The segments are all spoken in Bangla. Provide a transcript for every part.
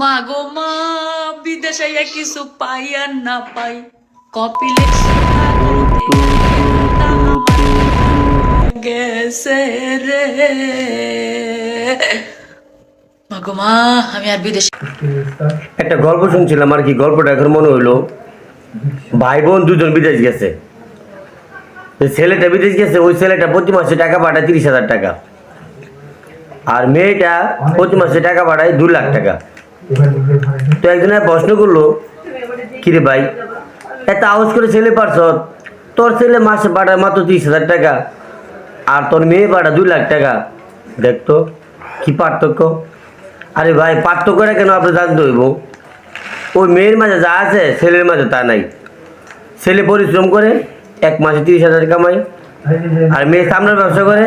মা গো মা, বিদেশে কিছু পাই আর না পাই। কপিলে গেছে রে। একটা গল্প শুনছিলাম আর কি, গল্পটা এখন মনে হইল ভাই বোন দুজন বিদেশ গেছে। ছেলেটা বিদেশ গেছে, ওই ছেলেটা প্রতি মাসে টাকা পাঠায় তিরিশ হাজার টাকা। আর মেয়েটা প্রতি মাসে টাকা পাঠায় দু লাখ টাকা। তো একজনের প্রশ্ন করল, কিরে ভাই এত আওয়াজ করে ছেলে পারছ? তোর ছেলে মাসে পাঠায় মাত্র তিরিশ হাজার টাকা, আর তোর মেয়ে পাঠা দুই লাখ টাকা। দেখতো কি পার্থক্য? আরে ভাই পার্থক্যটা কেন আপনি জানতে হইব? ওই মেয়ের মাঝে যা আছে, ছেলের মাঝে তা নাই। ছেলে পরিশ্রম করে, এক মাসে তিরিশ হাজার কামাই আর মেয়ে সামনের ব্যবসা করে,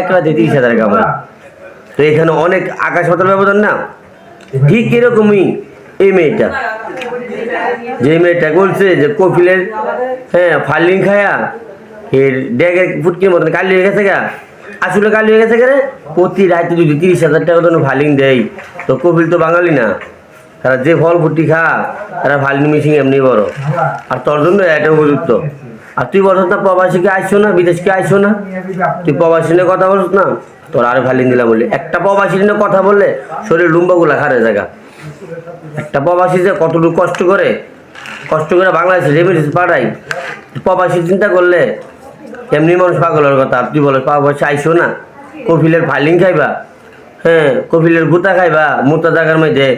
এক রাতে তিরিশ হাজার কামাই তো এখানে অনেক আকাশ পাতাল ব্যবধান না? ঠিক এরকমই এই মেয়েটা। যে মেয়েটা বলছে যে কপিলের হ্যাঁ ফালিং খায়া এর ড্যাগের ফুটকির মতন কালি হয়ে গেছে গা। আসলে কালি হয়ে গেছে গেলে প্রতি রাতে যদি তিরিশ হাজার টাকা তো ফালিং দেয়, তো কপিল তো বাঙালি না। তারা যে ফল ফুটি খা, তারা ফালিং মিশিং এমনি বড়। আর তোর জন্য এটা উপযুক্ত। আর তুই বলছ না প্রবাসীকে আইসো না, বিদেশকে আইসো না। তুই প্রবাসী নিয়ে কথা বলছ না। তোর আর ফালিং দিলাম বলে। একটা প্রবাসী নিয়ে কথা বললে, শরীর লুম্বাগুলা খারে জায়গা। একটা প্রবাসী যে কতটুকু কষ্ট করে? কষ্ট করে বাংলাদেশে রেমিডিস পাঠাই। প্রবাসী চিন্তা করলে এমনি মানুষ পাগলের কথা। তুই বলো প্রবাসী আইসো না। কফিলের ফাইলিং খাইবা। হ্যাঁ কফিলের গুতা খাইবা মোটা জায়গার মধ্যে।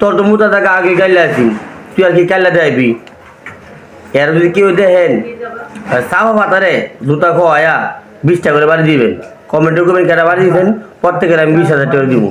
তোর তো মোটা জায়গা আগে গাইলে আছি তুই আর কি কাইলা দেবি এর যদি কেউ দেখেন সাফা পাতারে জুতা খোয়া বিশটা করে বাড়ি দিবেন। কমেন্টে ডকুমেন্ট কেটা বাড়ি দিবেন প্রত্যেকের আমি বিশ হাজার টাকা দিব।